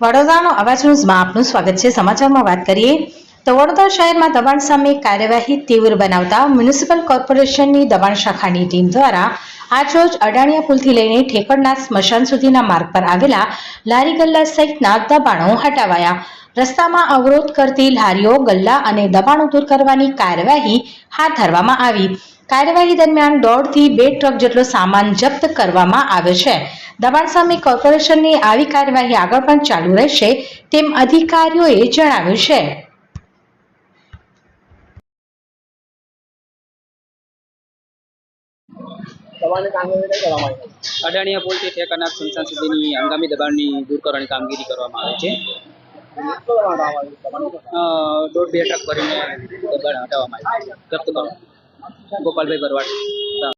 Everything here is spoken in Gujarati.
વડોદરાનો અવાજ ન્યૂઝમાં આપનું સ્વાગત છે. સમાચારમાં વાત કરીએ તો વડોદરા શહેરમાં દબાણ સામે કાર્યવાહી તીવ્ર બનાવતા મ્યુનિસિપલ કોર્પોરેશનની દબાણ શાખાની ટીમ દ્વારા આજરોજ અડાણિયા પુલથી લઈને ઠેકડના સ્મશાન સુધીના માર્ગ પર આવેલા લારી ગલ્લા સહિતના દબાણો હટાવાયા. રસ્તામાં અવરોધ કરતી લારીઓ, ગલ્લા અને દબાણો દૂર કરવાની કાર્યવાહી હાથ ધરવામાં આવી. કાર્યવાહી દરમિયાન દોઢથી બે ટ્રક જેટલો સામાન જપ્ત કરવામાં આવ્યો છે. દબાણ સામે કોર્પોરેશનની આવી કાર્યવાહી આગળ પણ ચાલુ રહેશે તેમ અધિકારીઓએ જણાવ્યું છે. અડાણીયા પુલથી ઠેકાના સંસ્થા સુધીની હંગામી દબાણની દૂર કરવાની કામગીરી કરવામાં આવે છે. દોઢ બે ટ્રક ભરીને દબાણ હટાવવામાં આવે છે. જપ્ત ગોપાલભાઈ ભરવાડ.